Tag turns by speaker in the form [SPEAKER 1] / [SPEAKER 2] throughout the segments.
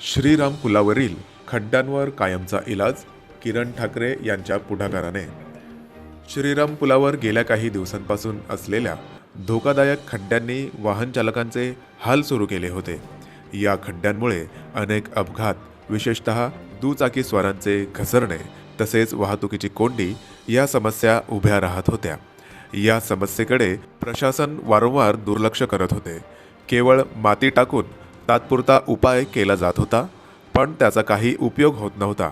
[SPEAKER 1] श्रीराम पुलावरील खड्ड्यांवर कायमचा इलाज किरण ठाकरे यांच्या पुढाकाराने. श्रीराम पुलावर गेल्या काही दिवसांपासून असलेल्या धोकादायक खड्ड्यांनी वाहन चालकांचे हाल सुरू केले होते. या खड्ड्यांमुळे अनेक अपघात विशेषत दुचाकी स्वारांचे घसरणे तसेच वाहतुकीची कोंडी या समस्या उभ्या राहत होत्या. या समस्येकडे प्रशासन वारंवार दुर्लक्ष करत होते. केवळ माती टाकून तात्पुरता उपाय केला जात होता पण त्याचा काही उपयोग होत नव्हता.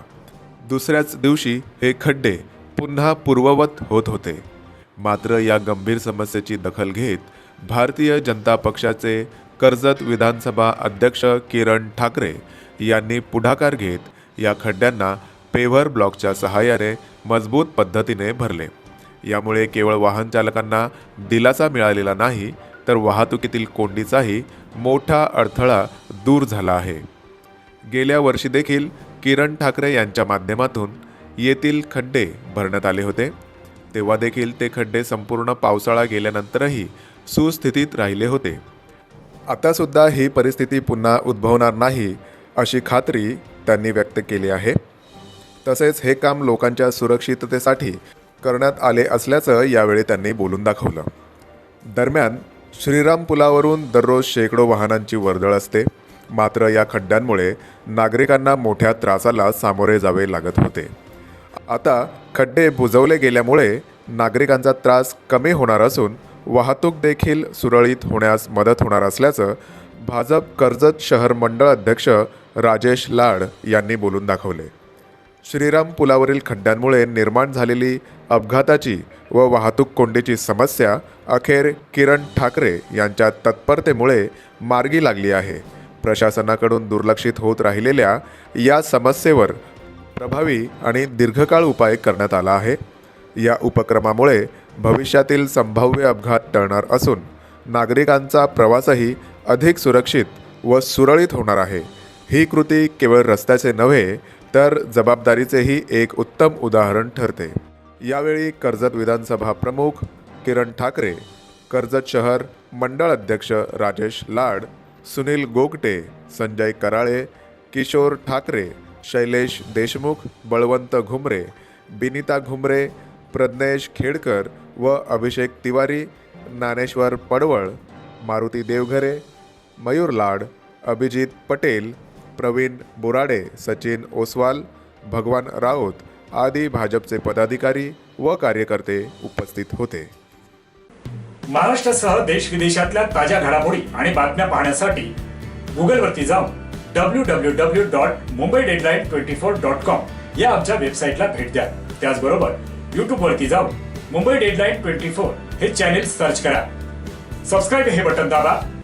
[SPEAKER 1] दुसऱ्याच दिवशी हे खड्डे पुन्हा पूर्ववत होत होते. मात्र या गंभीर समस्येची दखल घेत भारतीय जनता पक्षाचे कर्जत विधानसभा अध्यक्ष किरण ठाकरे यांनी पुढाकार घेत या खड्ड्यांना पेव्हर ब्लॉकच्या सहाय्याने मजबूत पद्धतीने भरले. यामुळे केवळ वाहन चालकांना दिलासा मिळालेला नाही तर वाहतुकीतील कोंडीचाही मोठा अडथळा दूर झाला आहे. गेल्या वर्षी देखील किरण ठाकरे यांच्या माध्यमातून येथील खड्डे भरण्यात आले होते. तेव्हा देखील ते खड्डे संपूर्ण पावसाळा गेल्यानंतरही सुस्थितीत राहिले होते. आतासुद्धा ही परिस्थिती पुन्हा उद्भवणार नाही अशी खात्री त्यांनी व्यक्त केली आहे. तसेच हे काम लोकांच्या सुरक्षिततेसाठी करण्यात आले असल्याचं यावेळी त्यांनी बोलून दाखवलं. दरम्यान श्रीराम पुलावरून दररोज शेकडो वाहनांची वर्दळ असते. मात्र या खड्ड्यांमुळे नागरिकांना मोठ्या त्रासाला सामोरे जावे लागत होते. आता खड्डे बुजवले गेल्यामुळे नागरिकांचा त्रास कमी होणार असून वाहतूक देखील सुरळीत होण्यास मदत होणार असल्याचं भाजप कर्जत शहर मंडळ अध्यक्ष राजेश लाड यांनी बोलून दाखवले. श्रीराम पुलावरील खड्ड्यांमुळे निर्माण झालेली अपघाताची व वाहतूक कोंडीची समस्या अखेर किरण ठाकरे यांच्या तत्परतेमुळे मार्गी लागली आहे. प्रशासनाकडून दुर्लक्षित होत राहिलेल्या या समस्येवर प्रभावी आणि दीर्घकाळ उपाय करण्यात आला आहे. या उपक्रमामुळे भविष्यातील संभाव्य अपघात टळणार असून नागरिकांचा प्रवासही अधिक सुरक्षित व सुरळीत होणार आहे. ही कृती केवळ रस्त्याचे नव्हे तर जबाबदारीचेही एक उत्तम उदाहरण ठरते. यावेळी कर्जत विधानसभा प्रमुख किरण ठाकरे कर्जत शहर मंडळ अध्यक्ष राजेश लाड सुनील गोगटे संजय कराळे किशोर ठाकरे शैलेश देशमुख बळवंत घुमरे बिनिता घुमरे प्रज्ञेश खेडकर व अभिषेक तिवारी ज्ञानेश्वर पडवळ मारुती देवघरे मयूर लाड अभिजित पटेल प्रवीण बोराडे सचिन ओसवाल भगवान राऊत आदी भाजपचे पदाधिकारी व कार्यकर्ते उपस्थित होते.
[SPEAKER 2] महाराष्ट्रासह देश विदेशातल्या ताज्या घडामोडी आणि बातम्या पाहण्यासाठी गुगलवरती जाऊन W W W dot Mumbai deadline twenty four dot com या आमच्या वेबसाईटला भेट द्या. त्याचबरोबर युट्यूबवरती जाऊन मुंबई डेडलाईन ट्वेंटी फोर हे चॅनेल सर्च करा. सबस्क्राईब हे बटन दाबा.